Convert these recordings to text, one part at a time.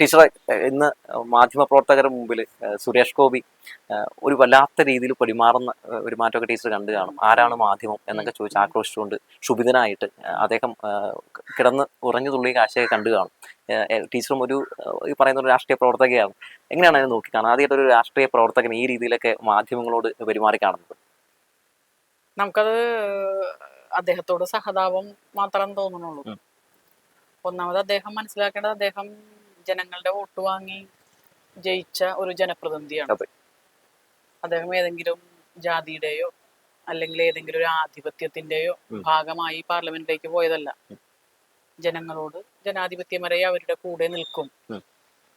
ടീച്ചറെ ഇന്ന് ഇന്ന് മാധ്യമപ്രവർത്തകരുടെ മുമ്പിൽ സുരേഷ് ഗോപി ഒരു വല്ലാത്ത രീതിയിൽ പെരുമാറുന്ന ഒരു മാറ്റമൊക്കെ ടീച്ചർ കണ്ടു കാണും. ആരാണ് മാധ്യമം എന്നൊക്കെ ചോദിച്ച് ആക്രോശിച്ചുകൊണ്ട് ക്ഷുഭിതനായിട്ട് അദ്ദേഹം കിടന്ന് ഉറഞ്ഞു തുള്ളിയ കാഴ്ചയൊക്കെ കണ്ടു കാണും. ടീച്ചറും ഒരു ഈ പറയുന്ന ഒരു രാഷ്ട്രീയ പ്രവർത്തകയാണ്. എങ്ങനെയാണ് അതിനെ നോക്കി കാണാൻ ആദ്യമായിട്ട് ഒരു രാഷ്ട്രീയ പ്രവർത്തകൻ ഈ രീതിയിലൊക്കെ മാധ്യമങ്ങളോട് പെരുമാറി കാണുന്നത്? നമുക്കത് അദ്ദേഹത്തോട് സഹതാപം മാത്രം തോന്നുന്നുള്ളൂ ഒന്നാമത് അദ്ദേഹം മനസ്സിലാക്കേണ്ടത് അദ്ദേഹം ജനങ്ങളുടെ വോട്ട് വാങ്ങി ജയിച്ച ഒരു ജനപ്രതിനിധിയാണ്. അദ്ദേഹം ഏതെങ്കിലും ജാതിയുടെയോ അല്ലെങ്കിൽ ഏതെങ്കിലും ഒരു ആധിപത്യത്തിന്റെയോ ഭാഗമായി പാർലമെന്റിലേക്ക് പോയതല്ല. ജനങ്ങളോട് ജനാധിപത്യപരമായി അവരുടെ കൂടെ നിൽക്കും.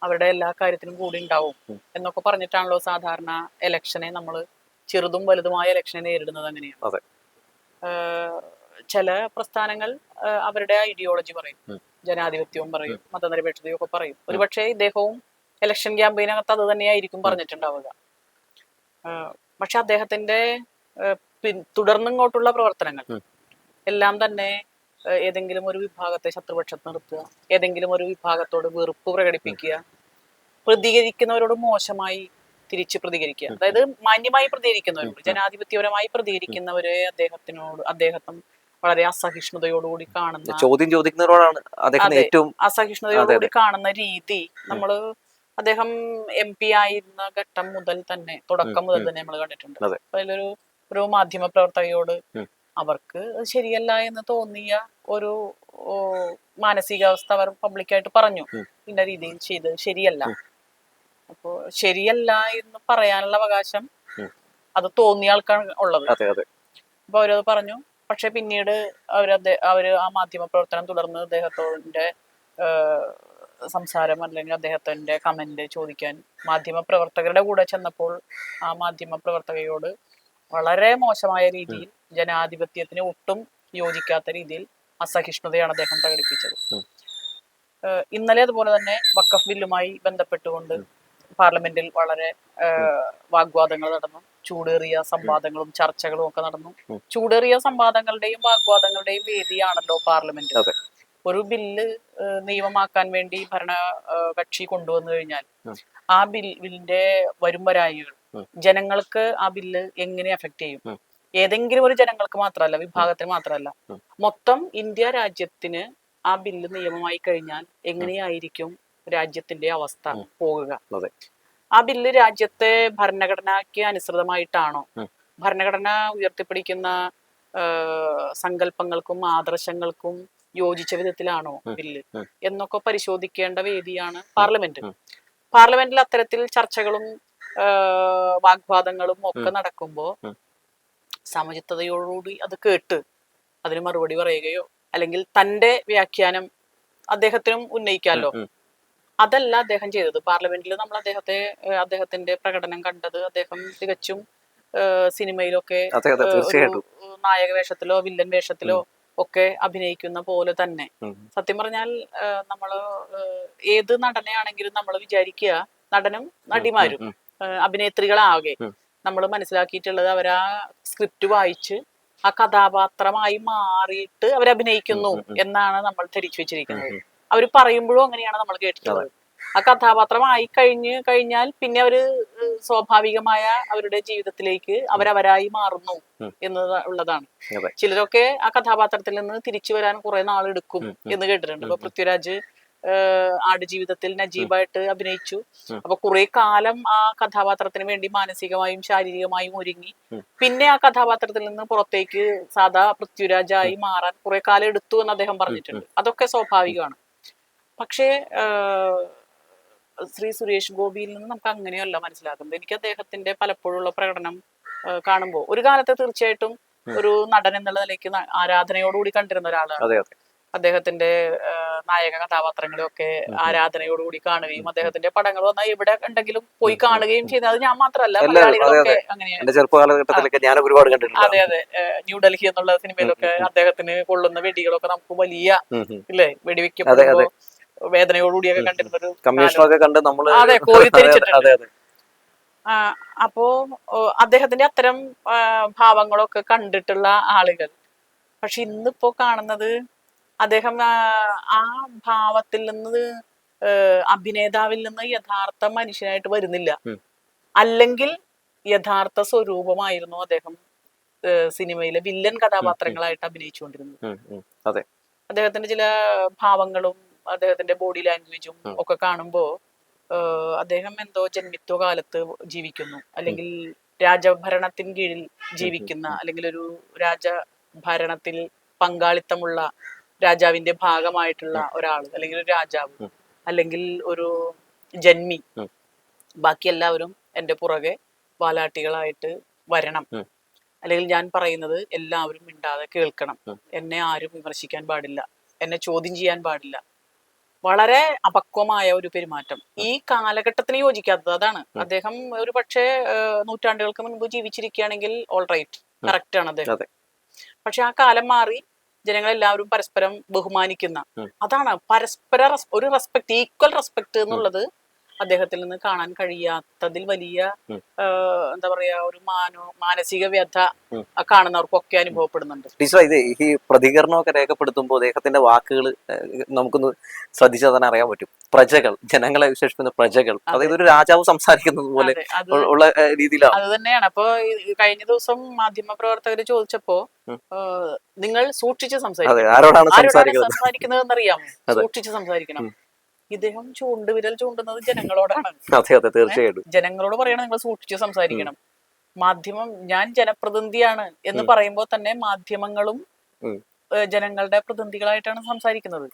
അവരുടെ എല്ലാ കാര്യത്തിനും കൂടെ ഉണ്ടാവും എന്നൊക്കെ പറഞ്ഞിട്ടാണല്ലോ സാധാരണ ഇലക്ഷനെ നമ്മൾ ചെറുതും വലുതുമായ ഇലക്ഷനെ നേരിടുന്നത് അങ്ങനെയാണ്. ചില പ്രസ്ഥാനങ്ങൾ അവരുടെ ഐഡിയോളജി പറയും. ജനാധിപത്യവും പറയും മതനിരപേക്ഷതയും ഒക്കെ പറയും. ഒരുപക്ഷെ ഇദ്ദേഹവും ഇലക്ഷൻ ക്യാമ്പയിനകത്ത് അത് തന്നെയായിരിക്കും പറഞ്ഞിട്ടുണ്ടാവുക. പക്ഷെ അദ്ദേഹത്തിന്റെ തുടർന്നിങ്ങോട്ടുള്ള പ്രവർത്തനങ്ങൾ എല്ലാം തന്നെ ഏതെങ്കിലും ഒരു വിഭാഗത്തെ ശത്രുപക്ഷത്ത് നിർത്തുക ഏതെങ്കിലും ഒരു വിഭാഗത്തോട് വെറുപ്പ് പ്രകടിപ്പിക്കുക പ്രതികരിക്കുന്നവരോട് മോശമായി തിരിച്ച് പ്രതികരിക്കുക. അതായത് മാന്യമായി പ്രതികരിക്കുന്നവരോട് ജനാധിപത്യപരമായി പ്രതികരിക്കുന്നവരെ അദ്ദേഹത്തിനോട് അദ്ദേഹം വളരെ അസഹിഷ്ണുതയോടുകൂടി കാണുന്ന ചോദ്യം ചോദിക്കുന്നവരോടാണ് അദ്ദേഹം. ഏറ്റവും അസഹിഷ്ണുതയോടുകൂടി കാണുന്ന രീതി. നമ്മൾ അദ്ദേഹം എം പി ആയിരുന്ന ഘട്ടം മുതൽ തന്നെ തുടക്കം മുതൽ തന്നെ നമ്മൾ കണ്ടിട്ടുണ്ട്. അതിലൊരു ഒരു മാധ്യമ പ്രവർത്തകയോട് അവർക്ക് അത് ശരിയല്ല എന്ന് തോന്നിയ ഒരു മാനസികാവസ്ഥ അവർ പബ്ലിക്കായിട്ട് പറഞ്ഞു. ഇന്ന രീതിയിൽ ചെയ്ത് ശരിയല്ല. അപ്പോ ശരിയല്ല എന്ന് പറയാനുള്ള അവകാശം അത് തോന്നിയ ആൾക്കാണ് ഉള്ളത്. അപ്പൊ അവരത് പറഞ്ഞു. പക്ഷെ പിന്നീട് അവരത് അവർ ആ മാധ്യമ പ്രവർത്തനം തുടർന്ന് അദ്ദേഹത്തോടെ സംസാരം അല്ലെങ്കിൽ അദ്ദേഹത്തിന്റെ കമന്റ് ചോദിക്കാൻ മാധ്യമ പ്രവർത്തകരുടെ കൂടെ ചെന്നപ്പോൾ ആ മാധ്യമ പ്രവർത്തകയോട് വളരെ മോശമായ രീതിയിൽ ജനാധിപത്യത്തിന് ഒട്ടും യോജിക്കാത്ത രീതിയിൽ അസഹിഷ്ണുതയാണ് അദ്ദേഹം പ്രകടിപ്പിച്ചത്. ഇന്നലെ അതുപോലെ തന്നെ വക്കഫ് ബില്ലുമായി ബന്ധപ്പെട്ടുകൊണ്ട് പാർലമെന്റിൽ വളരെ വാഗ്വാദങ്ങൾ നടന്നു. ചൂടേറിയ സംവാദങ്ങളും ചർച്ചകളും ഒക്കെ നടന്നു. ചൂടേറിയ സംവാദങ്ങളുടെയും വാഗ്വാദങ്ങളുടെയും വേദിയാണല്ലോ പാർലമെന്റ്. ഒരു ബില്ല് നിയമമാക്കാൻ വേണ്ടി ഭരണ കക്ഷി കൊണ്ടുവന്നു കഴിഞ്ഞാൽ ആ ബിൽ ബില്ലിന്റെ വരും വരായികൾ ജനങ്ങൾക്ക് ആ ബില്ല് എങ്ങനെ അഫക്ട് ചെയ്യും? ഏതെങ്കിലും ഒരു ജനങ്ങൾക്ക് മാത്രമല്ല വിഭാഗത്തിന് മാത്രമല്ല. മൊത്തം ഇന്ത്യ രാജ്യത്തിന് ആ ബില്ല് നിയമമായി കഴിഞ്ഞാൽ എങ്ങനെയായിരിക്കും രാജ്യത്തിന്റെ അവസ്ഥ. പോകുക. ആ ബില്ല് രാജ്യത്തെ ഭരണഘടനയ്ക്ക് അനുസൃതമായിട്ടാണോ ഭരണഘടന ഉയർത്തിപ്പിടിക്കുന്ന സങ്കല്പങ്ങൾക്കും ആദർശങ്ങൾക്കും യോജിച്ച വിധത്തിലാണോ. ബില്ല് എന്നൊക്കെ പരിശോധിക്കേണ്ട വേദിയാണ് പാർലമെന്റ്. പാർലമെന്റിൽ അത്തരത്തിൽ ചർച്ചകളും വാഗ്വാദങ്ങളും ഒക്കെ നടക്കുമ്പോൾ. സമചിത്തതയോടുകൂടി അത് കേട്ട് അതിന് മറുപടി പറയുകയോ അല്ലെങ്കിൽ തന്റെ വ്യാഖ്യാനം അദ്ദേഹത്തിനും ഉന്നയിക്കാമല്ലോ. അതല്ല അദ്ദേഹം ചെയ്തത്. പാർലമെന്റിൽ നമ്മൾ അദ്ദേഹത്തെ അദ്ദേഹത്തിന്റെ പ്രകടനം കണ്ടത് അദ്ദേഹം തികച്ചും സിനിമയിലൊക്കെ നായക വേഷത്തിലോ വില്ലൻ വേഷത്തിലോ ഒക്കെ അഭിനയിക്കുന്ന പോലെ തന്നെ. സത്യം പറഞ്ഞാൽ നമ്മൾ ഏത് നടനെയാണെങ്കിലും നമ്മൾ വിചാരിക്കുക നടനും നടിമാരും അഭിനേത്രികളാകെ. നമ്മൾ മനസ്സിലാക്കിയിട്ടുള്ളത് അവരാ സ്ക്രിപ്റ്റ് വായിച്ച് ആ കഥാപാത്രമായി മാറിയിട്ട് അവരഭിനയിക്കുന്നു. എന്നാണ് നമ്മൾ ധരിച്ചു വെച്ചിരിക്കുന്നത്. അവർ പറയുമ്പോഴും അങ്ങനെയാണ് നമ്മൾ കേട്ടിട്ടുള്ളത്. ആ കഥാപാത്രമായി കഴിഞ്ഞ് കഴിഞ്ഞാൽ പിന്നെ അവർ സ്വാഭാവികമായ അവരുടെ ജീവിതത്തിലേക്ക് അവരവരായി മാറുന്നു എന്ന് എന്നത് ഉള്ളതാണ്. ചിലരൊക്കെ ആ കഥാപാത്രത്തിൽ നിന്ന് തിരിച്ചു വരാൻ കുറെ നാൾ എടുക്കും ഉം, ഉം. എന്ന് കേട്ടിട്ടുണ്ട്. അപ്പൊ ഇപ്പൊ. പൃഥ്വിരാജ് ഏഹ് ആടുജീവിതത്തിൽ നജീബായിട്ട് അഭിനയിച്ചു. അപ്പൊ കുറെ കാലം ആ കഥാപാത്രത്തിന് വേണ്ടി മാനസികമായും ശാരീരികമായും ഒരുങ്ങി. പിന്നെ ആ കഥാപാത്രത്തിൽ നിന്ന് പുറത്തേക്ക് സാധാ പൃഥ്വിരാജായി മാറാൻ കുറെ കാലം എടുത്തു എന്ന് അദ്ദേഹം പറഞ്ഞിട്ടുണ്ട്. അതൊക്കെ സ്വാഭാവികമാണ്. പക്ഷേ ശ്രീ സുരേഷ് ഗോപിയിൽ നിന്ന് നമുക്ക് അങ്ങനെയല്ല മനസ്സിലാക്കുന്നത് എനിക്ക് അദ്ദേഹത്തിന്റെ പലപ്പോഴുള്ള പ്രകടനം കാണുമ്പോൾ ഒരു കാലത്തെ തീർച്ചയായിട്ടും ഒരു നടൻ എന്നുള്ള നിലയ്ക്ക് ആരാധനയോടുകൂടി കണ്ടിരുന്ന ഒരാളാണ്. അദ്ദേഹത്തിന്റെ നായക കഥാപാത്രങ്ങളെയൊക്കെ ഒക്കെ ആരാധനയോടുകൂടി കാണുകയും അദ്ദേഹത്തിന്റെ പടങ്ങൾ വന്നാൽ എവിടെ ഉണ്ടെങ്കിലും പോയി കാണുകയും ചെയ്യുന്നത് അത് ഞാൻ മാത്രമല്ല മലയാളികളൊക്കെ അങ്ങനെയാണ് അതെ അതെ. ന്യൂഡൽഹി എന്നുള്ള സിനിമയിലൊക്കെ. അദ്ദേഹത്തിന് കൊള്ളുന്ന വെടികളൊക്കെ നമുക്ക് വലിയ. ഇല്ലേ? വെടിവെക്കപ്പെടുമ്പോ വേദനയോടുകൂടിയൊക്കെ കണ്ടിരുന്ന കണ്ട് നമ്മൾ അതെ, കോരിത്തിരിച്ചിട്ടുണ്ട് അപ്പോ അദ്ദേഹത്തിന്റെ അത്തരം ഭാവങ്ങളൊക്കെ കണ്ടിട്ടുള്ള ആളുകൾ. പക്ഷെ ഇന്നിപ്പോ കാണുന്നത് അദ്ദേഹം ആ, ഭാവത്തിൽ നിന്ന് അഭിനേതാവിൽ നിന്ന് യഥാർത്ഥ മനുഷ്യനായിട്ട് വരുന്നില്ല. അല്ലെങ്കിൽ യഥാർത്ഥ സ്വരൂപമായിരുന്നു അദ്ദേഹം സിനിമയിലെ വില്ലൻ കഥാപാത്രങ്ങളായിട്ട് അഭിനയിച്ചുകൊണ്ടിരുന്നത്. അദ്ദേഹത്തിന്റെ ചില ഭാവങ്ങളും അദ്ദേഹത്തിന്റെ ബോഡി ലാംഗ്വേജും ഒക്കെ കാണുമ്പോൾ അദ്ദേഹം എന്തോ ജന്മിത്വ കാലത്ത് ജീവിക്കുന്നു. അല്ലെങ്കിൽ രാജഭരണത്തിന് കീഴിൽ ജീവിക്കുന്ന അല്ലെങ്കിൽ ഒരു രാജഭരണത്തിൽ പങ്കാളിത്തമുള്ള രാജാവിന്റെ ഭാഗമായിട്ടുള്ള ഒരാൾ അല്ലെങ്കിൽ ഒരു രാജാവ് അല്ലെങ്കിൽ ഒരു ജന്മി ബാക്കി എല്ലാവരും എന്റെ പുറകെ വാലാട്ടികളായിട്ട് വരണം. അല്ലെങ്കിൽ ഞാൻ പറയുന്നത് എല്ലാവരും മിണ്ടാതെ കേൾക്കണം. എന്നെ ആരും വിമർശിക്കാൻ പാടില്ല. എന്നെ ചോദ്യം ചെയ്യാൻ പാടില്ല. വളരെ അപക്വമായ ഒരു പെരുമാറ്റം. ഈ കാലഘട്ടത്തിന് യോജിക്കാത്തത് അതാണ്. അദ്ദേഹം ഒരു പക്ഷേ നൂറ്റാണ്ടുകൾക്ക് മുൻപ് ജീവിച്ചിരിക്കുകയാണെങ്കിൽ ഓൾ റൈറ്റ് കറക്റ്റ് ആണ് അദ്ദേഹം. പക്ഷെ ആ കാലം മാറി ജനങ്ങളെല്ലാവരും പരസ്പരം ബഹുമാനിക്കുന്ന അതാണ് പരസ്പര ഒരു റെസ്പെക്ട് ഈക്വൽ റെസ്പെക്ട് എന്നുള്ളത് അദ്ദേഹത്തിൽ നിന്ന് കാണാൻ കഴിയാത്തതിൽ വലിയ എന്താ പറയാ ഒരു മാനോ മാനസിക വ്യഥ. കാണുന്നവർക്കൊക്കെ അനുഭവപ്പെടുന്നുണ്ട്. ടീച്ചർ ഇത് ഈ പ്രതികരണമൊക്കെ രേഖപ്പെടുത്തുമ്പോൾ അദ്ദേഹത്തിന്റെ വാക്കുകൾ നമുക്കൊന്ന് ശ്രദ്ധിച്ചാൽ തന്നെ അറിയാൻ പറ്റും. പ്രജകൾ ജനങ്ങളെ വിശേഷിപ്പിക്കുന്ന പ്രജകൾ. അതായത് ഒരു രാജാവ് സംസാരിക്കുന്നത് പോലെ ഉള്ള- രീതിയിലാണ്. അത് തന്നെയാണ്. അപ്പൊ കഴിഞ്ഞ ദിവസം മാധ്യമ പ്രവർത്തകർ ചോദിച്ചപ്പോ നിങ്ങൾ സൂക്ഷിച്ച് അതെ ആരോടാണ് സംസാരിക്കുന്നത്? എന്നറിയാമോ സൂക്ഷിച്ച് സംസാരിക്കണം. ഇദ്ദേഹം ചൂണ്ടുവിരൽ ചൂണ്ടുന്നത് ജനങ്ങളോടാണ്. അതെ അതെ തീർച്ചയായിട്ടും. ജനങ്ങളോട് പറയണം നിങ്ങൾ സൂക്ഷിച്ച് സംസാരിക്കണം. മാധ്യമം ഞാൻ ജനപ്രതിനിധിയാണ് എന്ന് പറയുമ്പോൾ തന്നെ മാധ്യമങ്ങളും ജനങ്ങളുടെ പ്രതിനിധികളായിട്ടാണ് സംസാരിക്കുന്നത്.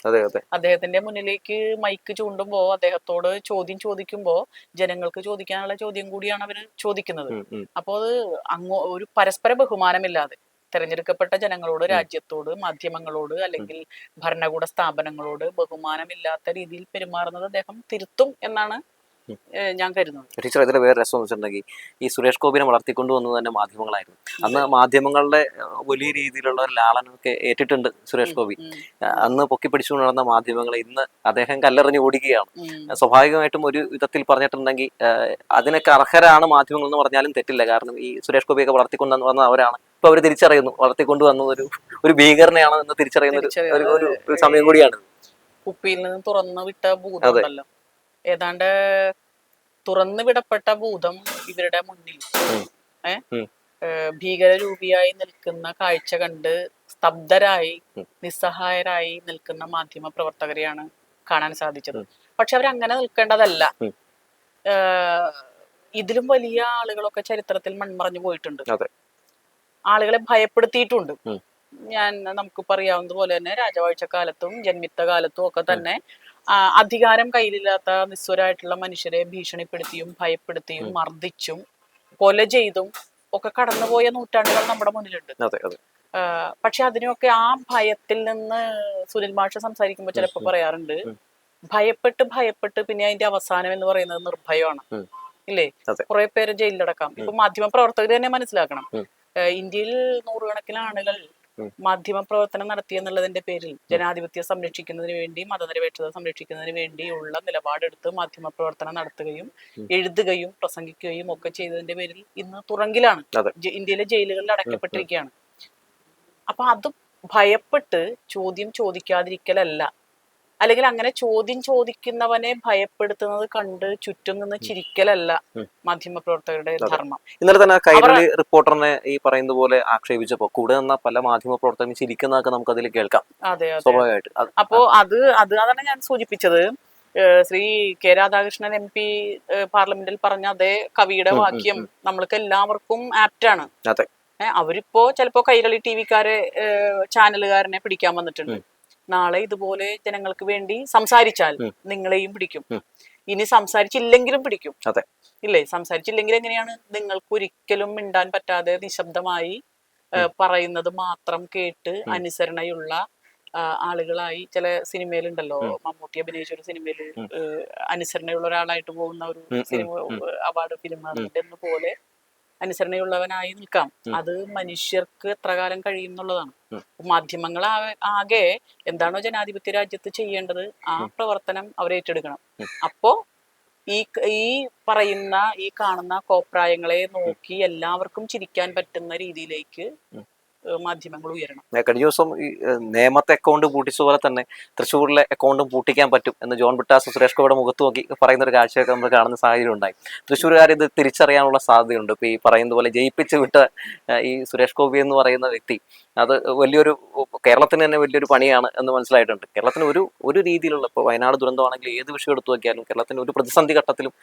അദ്ദേഹത്തിന്റെ മുന്നിലേക്ക് മൈക്ക് ചൂണ്ടുമ്പോ അദ്ദേഹത്തോട് ചോദ്യം ചോദിക്കുമ്പോ ജനങ്ങൾക്ക് ചോദിക്കാനുള്ള ചോദ്യം കൂടിയാണ് അവർ ചോദിക്കുന്നത്. അപ്പോൾ അത് അങ്ങോ ഒരു പരസ്പര ബഹുമാനമില്ലാതെ. തെരഞ്ഞെടുക്കപ്പെട്ട ജനങ്ങളോട് രാജ്യത്തോട് മാധ്യമങ്ങളോട് അല്ലെങ്കിൽ ഭരണകൂട സ്ഥാപനങ്ങളോട് ബഹുമാനമില്ലാത്ത രീതിയിൽ പെരുമാറുന്നത് അദ്ദേഹം തിരുത്തും എന്നാണ് ഞാൻ കരുതുന്നു. ടീച്ചർ ഇതിൽ വേറെ രസം എന്ന് വെച്ചിട്ടുണ്ടെങ്കിൽ ഈ സുരേഷ് ഗോപിനെ വളർത്തിക്കൊണ്ടു വന്നത് തന്നെ മാധ്യമങ്ങളായിരുന്നു. അന്ന് മാധ്യമങ്ങളുടെ വലിയ രീതിയിലുള്ള ഒരു ലാളനൊക്കെ ഏറ്റിട്ടുണ്ട് സുരേഷ് ഗോപി. അന്ന് പൊക്കി അന്ന് പൊക്കിപ്പിടിച്ചുകൊണ്ട് നടന്ന മാധ്യമങ്ങളെ ഇന്ന് അദ്ദേഹം കല്ലെറിഞ്ഞ് ഓടിക്കുകയാണ്. സ്വാഭാവികമായിട്ടും ഒരു വിധത്തിൽ പറഞ്ഞിട്ടുണ്ടെങ്കിൽ അതിനെ അതിനൊക്കെ അർഹരാണ് മാധ്യമങ്ങൾ എന്ന് പറഞ്ഞാലും തെറ്റില്ല. കാരണം ഈ സുരേഷ് ഗോപിയൊക്കെ വളർത്തിക്കൊണ്ട് വന്ന അവരാണ്. ഇപ്പൊ അവർ തിരിച്ചറിയുന്നു. വളർത്തിക്കൊണ്ടു വന്നത് ഒരു ഒരു ഭീകരനെയാണ് എന്ന് തിരിച്ചറിയുന്ന ഒരു- സമയം കൂടിയാണ്. കുപ്പിയിൽ നിന്ന് തുറന്നു വിട്ട ഭൂതം ഉണ്ടല്ലോ. ഏതാണ്ട് തുറന്നു വിടപ്പെട്ട ഭൂതം ഇവരുടെ മുന്നിൽ. ഭീകരരൂപിയായി നിൽക്കുന്ന കാഴ്ച കണ്ട് സ്തബ്ധരായി നിസ്സഹായരായി നിൽക്കുന്ന മാധ്യമ പ്രവർത്തകരെയാണ് കാണാൻ സാധിച്ചത്. പക്ഷെ അവരങ്ങനെ നിൽക്കേണ്ടതല്ല. ഇതിലും വലിയ ആളുകളൊക്കെ ചരിത്രത്തിൽ മൺമറഞ്ഞു പോയിട്ടുണ്ട്. ആളുകളെ ഭയപ്പെടുത്തിയിട്ടുണ്ട്. ഞാൻ നമുക്ക് പറയാവുന്നത് പോലെ തന്നെ രാജവാഴ്ച കാലത്തും ജന്മിത്ത കാലത്തും ഒക്കെ തന്നെ അധികാരം കയ്യിലില്ലാത്ത നിസ്വരായിട്ടുള്ള മനുഷ്യരെ ഭീഷണിപ്പെടുത്തിയും ഭയപ്പെടുത്തിയും. മർദ്ദിച്ചും കൊല ചെയ്തും ഒക്കെ കടന്നുപോയ നൂറ്റാണ്ടുകൾ നമ്മുടെ മുന്നിലുണ്ട്. പക്ഷെ അതിനൊക്കെ ആ ഭയത്തിൽ നിന്ന് സുനിൽ മാഷ സംസാരിക്കുമ്പോൾ ചിലപ്പോൾ പറയാറുണ്ട് ഭയപ്പെട്ട് ഭയപ്പെട്ട് പിന്നെ അതിന്റെ അവസാനം എന്ന് പറയുന്നത് നിർഭയമാണ്. ഇല്ലേ. കുറെ പേര് ജയിലിലടക്കാം. ഇപ്പൊ മാധ്യമ പ്രവർത്തകർ തന്നെ മനസ്സിലാക്കണം. ഇന്ത്യയിൽ നൂറുകണക്കിന് ആളുകൾ. മാധ്യമ പ്രവർത്തനം നടത്തി എന്നുള്ളതിന്റെ പേരിൽ ജനാധിപത്യം സംരക്ഷിക്കുന്നതിന് വേണ്ടി മതനിരപേക്ഷത സംരക്ഷിക്കുന്നതിന് വേണ്ടിയുള്ള നിലപാടെടുത്ത് മാധ്യമ പ്രവർത്തനം നടത്തുകയും എഴുതുകയും പ്രസംഗിക്കുകയും ഒക്കെ ചെയ്തതിന്റെ പേരിൽ ഇന്ന് തുറങ്കിലാണ്. ഇന്ത്യയിലെ ജയിലുകളിൽ അടയ്ക്കപ്പെട്ടിരിക്കുകയാണ്. അപ്പൊ അത് ഭയപ്പെട്ട് ചോദ്യം ചോദിക്കാതിരിക്കലല്ല. അല്ലെങ്കിൽ അങ്ങനെ ചോദ്യം ചോദിക്കുന്നവനെ ഭയപ്പെടുത്തുന്നത് കണ്ട് ചുറ്റും നിന്ന് ചിരിക്കലല്ല മാധ്യമ മാധ്യമപ്രവർത്തകരുടെ. ധർമ്മം. ഇന്നലെ തന്നെ കൈരളി റിപ്പോർട്ടറിനെ ഈ പറയുന്ന പോലെ ആക്ഷേപിച്ചപ്പോ കൂടെ നിന്ന പല മാധ്യമ പ്രവർത്തകരും ചിരിക്കുന്നതൊക്കെ നമുക്ക് അതിൽ കേൾക്കാം. അതെ സ്വാഭാവികമായിട്ട്. അപ്പോ അത് അത് അതാണ് ഞാൻ സൂചിപ്പിച്ചത്. Shri K Radhakrishnan M P പാർലമെന്റിൽ പറഞ്ഞ അതേ കവിയുടെ വാക്യം നമ്മൾക്ക് എല്ലാവർക്കും ആപ്റ്റാണ് അവരിപ്പോ ചിലപ്പോ കൈരളി ടി വിക്കാരെ ചാനലുകാരനെ പിടിക്കാൻ വന്നിട്ടുണ്ട്. നാളെ ഇതുപോലെ ജനങ്ങൾക്ക് വേണ്ടി സംസാരിച്ചാൽ നിങ്ങളെയും പിടിക്കും. ഇനി സംസാരിച്ചില്ലെങ്കിലും പിടിക്കും. അതെ. ഇല്ലേ? സംസാരിച്ചില്ലെങ്കിൽ എങ്ങനെയാണ്? നിങ്ങൾക്ക് ഒരിക്കലും മിണ്ടാൻ പറ്റാതെ നിശബ്ദമായി പറയുന്നത് മാത്രം കേട്ട് അനുസരണയുള്ള ആളുകളായി ചില സിനിമയിലുണ്ടല്ലോ. മമ്മൂട്ടി അഭിനയിച്ച ഒരു സിനിമയിൽ അനുസരണയുള്ള ഒരാളായിട്ട് പോകുന്ന ഒരു സിനിമ അവാർഡ് ഫിലിം പോലെ അനുസരണയുള്ളവനായി നിൽക്കാം. അത് മനുഷ്യർക്ക് എത്ര കാലം കഴിയും എന്നുള്ളതാണ്. മാധ്യമങ്ങൾ ആകെ എന്താണോ ജനാധിപത്യ രാജ്യത്ത് ചെയ്യേണ്ടത് ആ പ്രവർത്തനം അവർ ഏറ്റെടുക്കണം. അപ്പോ ഈ ഈ പറയുന്ന ഈ കാണുന്ന കോപ്രായങ്ങളെ നോക്കി എല്ലാവർക്കും ചിരിക്കാൻ പറ്റുന്ന രീതിയിലേക്ക് മാധ്യമങ്ങൾ ഉയരണം. കഴിഞ്ഞ ദിവസം ഈ നേമത്തെ അക്കൗണ്ട് പൂട്ടിച്ച പോലെ തന്നെ തൃശ്ശൂരിലെ അക്കൗണ്ടും പൂട്ടിക്കാൻ പറ്റും എന്ന് ജോൺ ബിട്ടാസ് സുരേഷ് ഗോപിയുടെ മുഖത്ത് നോക്കി പറയുന്ന ഒരു കാഴ്ചയൊക്കെ നമ്മൾ കാണുന്ന സാഹചര്യം ഉണ്ടായി. തൃശ്ശൂരുകാർ ഇത് തിരിച്ചറിയാനുള്ള സാധ്യതയുണ്ട്. ഇപ്പൊ ഈ പറയുന്ന പോലെ ജയിപ്പിച്ച് വിട്ട ഈ സുരേഷ് ഗോപി എന്ന് പറയുന്ന വ്യക്തി അത് വലിയൊരു കേരളത്തിന് തന്നെ വലിയൊരു പണിയാണ് എന്ന് മനസ്സിലായിട്ടുണ്ട്. കേരളത്തിന് ഒരു ഒരു രീതിയിലുള്ള ഇപ്പോൾ വയനാട് ദുരന്തമാണെങ്കിൽ ഏത് വിഷയം എടുത്തു നോക്കിയാലും കേരളത്തിന് ഒരു പ്രതിസന്ധി ഘട്ടത്തിലും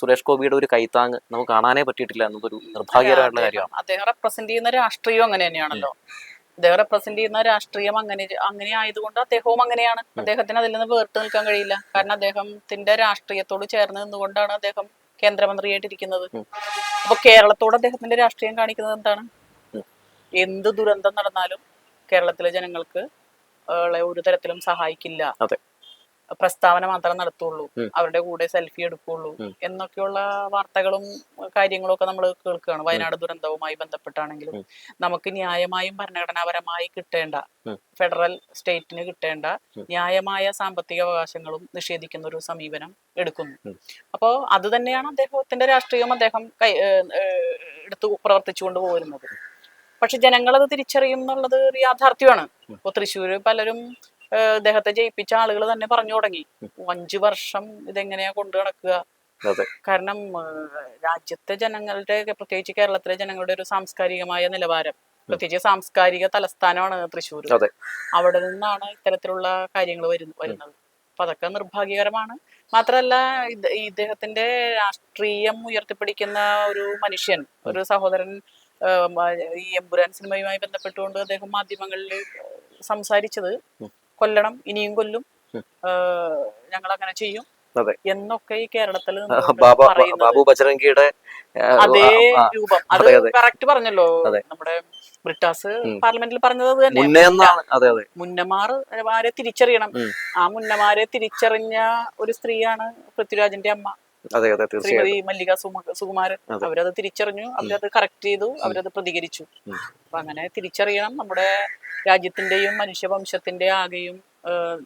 സുരേഷ് ഗോപിയുടെ ഒരു കൈത്താങ് നമുക്ക് കാണാനേ പറ്റിയിട്ടില്ല എന്നതൊരു നിർഭാഗ്യകരമായിട്ടുള്ള കാര്യമാണ്. അദ്ദേഹം റെപ്രസെന്റ് ചെയ്യുന്ന രാഷ്ട്രീയം അങ്ങനെ തന്നെയാണല്ലോ. അദ്ദേഹം റെപ്രസെന്റ് ചെയ്യുന്ന രാഷ്ട്രീയം അങ്ങനെ അങ്ങനെ ആയതുകൊണ്ട് അദ്ദേഹവും അങ്ങനെയാണ് അദ്ദേഹത്തിന് അതിൽ നിന്ന് വേർട്ട് നിൽക്കാൻ കഴിയില്ല കാരണം അദ്ദേഹത്തിന്റെ രാഷ്ട്രീയത്തോട് ചേർന്ന് നിന്നുകൊണ്ടാണ് അദ്ദേഹം കേന്ദ്രമന്ത്രിയായിട്ടിരിക്കുന്നത്. അപ്പൊ കേരളത്തോട് അദ്ദേഹത്തിന്റെ രാഷ്ട്രീയം കാണിക്കുന്നത് എന്താണ്. എന്ത് ദുരന്തം നടന്നാലും കേരളത്തിലെ ജനങ്ങൾക്ക് ഒരു തരത്തിലും സഹായിക്കില്ല. പ്രസ്താവന മാത്രം നടത്തുള്ളൂ. അവരുടെ കൂടെ സെൽഫി എടുക്കുള്ളൂ. എന്നൊക്കെയുള്ള വാർത്തകളും കാര്യങ്ങളും ഒക്കെ നമ്മൾ കേൾക്കുകയാണ് വയനാട് ദുരന്തവുമായി ബന്ധപ്പെട്ടാണെങ്കിലും. നമുക്ക് ന്യായമായും ഭരണഘടനാപരമായി കിട്ടേണ്ട ഫെഡറൽ സ്റ്റേറ്റിന് കിട്ടേണ്ട. ന്യായമായ സാമ്പത്തിക അവകാശങ്ങളും നിഷേധിക്കുന്ന ഒരു സമീപനം എടുക്കുന്നു. അപ്പോ അപ്പോൾ അത് തന്നെയാണ് അദ്ദേഹത്തിന്റെ രാഷ്ട്രീയം അദ്ദേഹം കൈ എടുത്ത് പ്രവർത്തിച്ചുകൊണ്ട് പോരുന്നത്. പക്ഷെ ജനങ്ങളത് തിരിച്ചറിയും എന്നുള്ളത് ഒരു യാഥാർത്ഥ്യമാണ്. ഇപ്പൊ തൃശ്ശൂര് പലരും ഇദ്ദേഹത്തെ ജയിപ്പിച്ച ആളുകൾ തന്നെ പറഞ്ഞു തുടങ്ങി. അഞ്ചു വർഷം ഇതെങ്ങനെയാ കൊണ്ടു നടക്കുക? കാരണം രാജ്യത്തെ ജനങ്ങളുടെ പ്രത്യേകിച്ച് കേരളത്തിലെ ജനങ്ങളുടെ ഒരു സാംസ്കാരികമായ നിലവാരം പ്രത്യേകിച്ച് സാംസ്കാരിക തലസ്ഥാനമാണ് തൃശ്ശൂർ അവിടെ നിന്നാണ് ഇത്തരത്തിലുള്ള കാര്യങ്ങൾ വരുന്ന വരുന്നത്. അപ്പൊ അതൊക്കെ നിർഭാഗ്യകരമാണ്. മാത്രല്ല ഇദ്ദേഹത്തിന്റെ രാഷ്ട്രീയം ഉയർത്തിപ്പിടിക്കുന്ന ഒരു മനുഷ്യൻ ഒരു സഹോദരൻ ഈ എമ്പുരാൻ സിനിമയുമായി ബന്ധപ്പെട്ടുകൊണ്ട് അദ്ദേഹം മാധ്യമങ്ങളിൽ സംസാരിച്ചത്. കൊല്ലണം ഇനിയും കൊല്ലും. ഞങ്ങൾ അങ്ങനെ ചെയ്യും. എന്നൊക്കെ ഈ കേരളത്തിൽ ബാബ ബജരംഗിയുടെ അതേ രൂപം. അത്. കറക്റ്റ് പറഞ്ഞല്ലോ. നമ്മുടെ ബ്രിട്ടാസ് പാർലമെന്റിൽ പറഞ്ഞത് അത് തന്നെ മുന്നമാർ ആരെ തിരിച്ചറിയണം. ആ മുന്നമാരെ തിരിച്ചറിഞ്ഞ ഒരു സ്ത്രീയാണ് പൃഥ്വിരാജിന്റെ അമ്മ. അതെ അതെ ശ്രീമതി മല്ലിക സുകുമാരൻ. അവരത് തിരിച്ചറിഞ്ഞു അവരത് കറക്റ്റ് ചെയ്തു അവരത് പ്രതികരിച്ചു. അപ്പൊ അങ്ങനെ തിരിച്ചറിയണം. നമ്മുടെ രാജ്യത്തിന്റെയും മനുഷ്യവംശത്തിന്റെ ആകെയും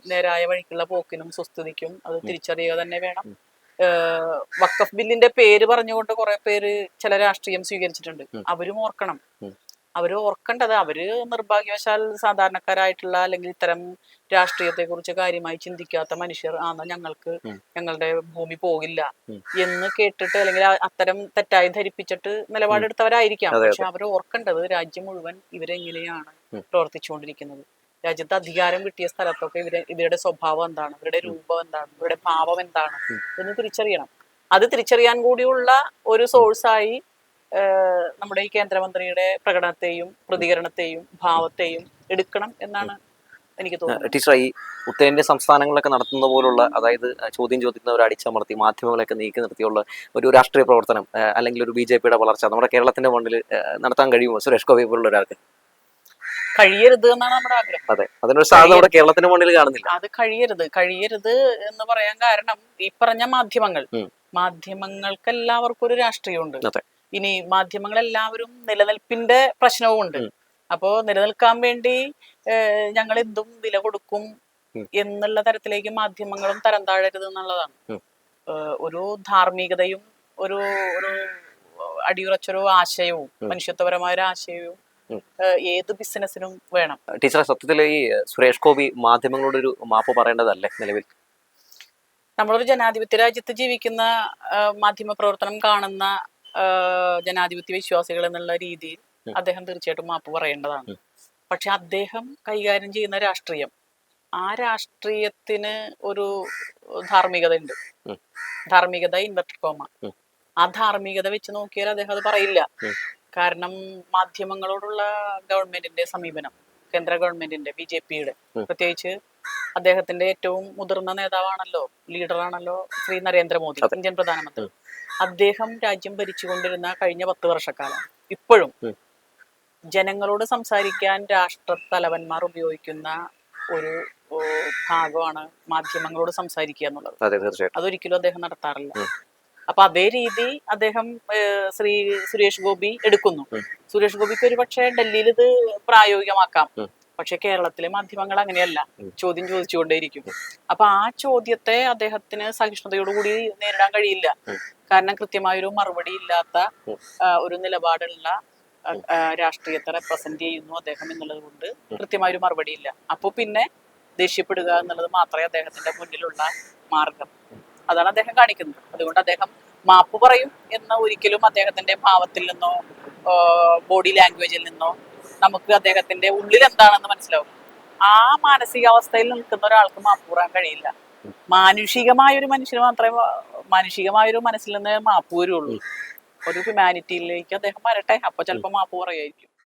നേരായ വഴിക്കുള്ള പോക്കിനും സുസ്ഥിതിക്കും അത് തിരിച്ചറിയുക തന്നെ വേണം. വക്കഫ് ബില്ലിന്റെ പേര് പറഞ്ഞുകൊണ്ട് കുറെ പേര് ചില രാഷ്ട്രീയം സ്വീകരിച്ചിട്ടുണ്ട്. അവരും ഓർക്കണം. ഉം. അവർ ഓർക്കേണ്ടത്. അവർ നിർഭാഗ്യവശാൽ സാധാരണക്കാരായിട്ടുള്ള അല്ലെങ്കിൽ ഇത്തരം രാഷ്ട്രീയത്തെ കുറിച്ച് കാര്യമായി ചിന്തിക്കാത്ത മനുഷ്യർ. ആണ് ഞങ്ങൾക്ക് ഞങ്ങളുടെ ഭൂമി പോകില്ല എന്ന് കേട്ടിട്ട് അല്ലെങ്കിൽ അത്തരം തെറ്റായി ധരിപ്പിച്ചിട്ട് നിലപാടെടുത്തവരായിരിക്കാം. പക്ഷെ അവർ ഓർക്കേണ്ടത് രാജ്യം മുഴുവൻ ഇവരെങ്ങനെയാണ്. പ്രവർത്തിച്ചുകൊണ്ടിരിക്കുന്നത്. രാജ്യത്ത് അധികാരം കിട്ടിയ സ്ഥലത്തൊക്കെ ഇവരെ ഇവരുടെ സ്വഭാവം എന്താണ്? ഇവരുടെ രൂപം എന്താണ്? ഇവരുടെ ഭാവം എന്താണ്? എന്ന് തിരിച്ചറിയണം. അത് തിരിച്ചറിയാൻ കൂടിയുള്ള ഒരു സോഴ്സായി നമ്മുടെ ഈ കേന്ദ്രമന്ത്രിയുടെ പ്രകടനത്തെയും പ്രതികരണത്തെയും ഭാവത്തെയും എടുക്കണം എന്നാണ് എനിക്ക് തോന്നുന്നത്. ടീച്ചർ ഈ ഉത്തരേന്ത്യൻ സംസ്ഥാനങ്ങളിലൊക്കെ നടത്തുന്ന പോലുള്ള അതായത് ചോദ്യം ചോദിക്കുന്നവർ അടിച്ചമർത്തി മാധ്യമങ്ങളെയൊക്കെ നീക്കി നിർത്തിയുള്ള ഒരു രാഷ്ട്രീയ പ്രവർത്തനം അല്ലെങ്കിൽ ഒരു ബി ജെ പിയുടെ വളർച്ച നമ്മുടെ കേരളത്തിന്റെ മണ്ണിൽ നടത്താൻ കഴിയുമോ? സുരേഷ് ഗോപി പോലുള്ള ഒരാൾക്ക് കഴിയരുത് എന്നാണ് നമ്മുടെ ആഗ്രഹം. അതെ. അതിനൊരു സാധ്യത നമ്മുടെ കേരളത്തിന്റെ മണ്ണിൽ കാണുന്നില്ല. അത് കഴിയരുത്. കഴിയരുത് എന്ന് പറയാൻ കാരണം ഈ പറഞ്ഞ മാധ്യമങ്ങൾ. മാധ്യമങ്ങൾക്ക് എല്ലാവർക്കും ഒരു രാഷ്ട്രീയമുണ്ട്. ഇനി മാധ്യമങ്ങളെല്ലാവരും നിലനിൽപ്പിന്റെ പ്രശ്നവും ഉണ്ട് അപ്പോ നിലനിൽക്കാൻ വേണ്ടി ഞങ്ങൾ എന്തും വില കൊടുക്കും എന്നുള്ള തരത്തിലേക്ക് മാധ്യമങ്ങളും തരം താഴരുത് എന്നുള്ളതാണ്. ഒരു ധാർമ്മികതയും ഒരു ഒരു അടിയുറച്ചൊരു ആശയവും മനുഷ്യത്വപരമായ ഒരു ആശയവും ഏത് ബിസിനസ്സിനും വേണം. ടീച്ചറെ സത്യത്തിൽ ഈ സുരേഷ് ഗോപി മാധ്യമങ്ങളോട് ഒരു മാപ്പ് പറയേണ്ടതല്ലേ നിലവിൽ? നമ്മളൊരു ജനാധിപത്യ രാജ്യത്ത് ജീവിക്കുന്ന മാധ്യമ പ്രവർത്തനം കാണുന്ന ജനാധിപത്യ വിശ്വാസികൾ എന്നുള്ള രീതിയിൽ അദ്ദേഹം തീർച്ചയായിട്ടും മാപ്പ് പറയേണ്ടതാണ്. പക്ഷെ അദ്ദേഹം കൈകാര്യം ചെയ്യുന്ന രാഷ്ട്രീയം ആ രാഷ്ട്രീയത്തിന് ഒരു ധാർമ്മികത ഉണ്ട്. ധാർമ്മികത ഇൻവെർട്ടഡ് കോമ. ആ ധാർമ്മികത വെച്ച് നോക്കിയാൽ അദ്ദേഹം അത് പറയില്ല കാരണം മാധ്യമങ്ങളോടുള്ള ഗവൺമെന്റിന്റെ സമീപനം കേന്ദ്ര ഗവൺമെന്റിന്റെ ബി ജെ പിയുടെ പ്രത്യേകിച്ച് അദ്ദേഹത്തിന്റെ ഏറ്റവും മുതിർന്ന നേതാവാണല്ലോ ലീഡറാണല്ലോ ശ്രീ നരേന്ദ്രമോദി. ഇന്ത്യൻ പ്രധാനമന്ത്രി. അദ്ദേഹം രാജ്യം ഭരിച്ചുകൊണ്ടിരുന്ന കഴിഞ്ഞ പത്ത് വർഷക്കാലം. ഇപ്പോഴും ജനങ്ങളോട് സംസാരിക്കാൻ രാഷ്ട്ര തലവന്മാർ ഉപയോഗിക്കുന്ന ഒരു ഭാഗമാണ് മാധ്യമങ്ങളോട് സംസാരിക്കുക എന്നുള്ളത്. അതൊരിക്കലും അദ്ദേഹം നടത്താറില്ല. അപ്പൊ അതേ രീതി അദ്ദേഹം ശ്രീ സുരേഷ് ഗോപി എടുക്കുന്നു. സുരേഷ് ഗോപിക്ക് ഒരു പക്ഷേ ഡൽഹിയിൽ ഇത് പ്രായോഗികമാക്കാം. പക്ഷെ കേരളത്തിലെ മാധ്യമങ്ങൾ അങ്ങനെയല്ല. ചോദ്യം ചോദിച്ചുകൊണ്ടേയിരിക്കും. അപ്പൊ ആ ചോദ്യത്തെ അദ്ദേഹത്തിന് സഹിഷ്ണുതയോടുകൂടി നേരിടാൻ കഴിയില്ല. കാരണം കൃത്യമായൊരു മറുപടി ഇല്ലാത്ത ഒരു നിലപാടുള്ള രാഷ്ട്രീയത്തെ റെപ്രസെന്റ് ചെയ്യുന്നു അദ്ദേഹം എന്നുള്ളത് കൊണ്ട് കൃത്യമായ ഒരു മറുപടി ഇല്ല അപ്പോൾ പിന്നെ ദേഷ്യപ്പെടുക എന്നുള്ളത് മാത്രമേ അദ്ദേഹത്തിന്റെ മുന്നിലുള്ള മാർഗം. അതാണ് അദ്ദേഹം കാണിക്കുന്നത്. അതുകൊണ്ട് അദ്ദേഹം മാപ്പ് പറയും എന്ന് ഒരിക്കലും അദ്ദേഹത്തിന്റെ ഭാവത്തിൽ നിന്നോ ബോഡി ലാംഗ്വേജിൽ നിന്നോ നമുക്ക് അദ്ദേഹത്തിന്റെ ഉള്ളിൽ എന്താണെന്ന് മനസ്സിലാവും. ആ മാനസികാവസ്ഥയിൽ നിൽക്കുന്ന ഒരാൾക്ക് മാപ്പ് പറയാൻ കഴിയില്ല. മാനുഷികമായ ഒരു മനുഷ്യന് മാത്രമേ മാനുഷികമായ ഒരു മനസ്സിൽ നിന്ന് മാപ്പ് വരുള്ളൂ. ഒരു ഹ്യൂമാനിറ്റിയിലേക്ക് അദ്ദേഹം വരട്ടെ. അപ്പൊ ചിലപ്പോ മാപ്പ് പറയുമായിരിക്കും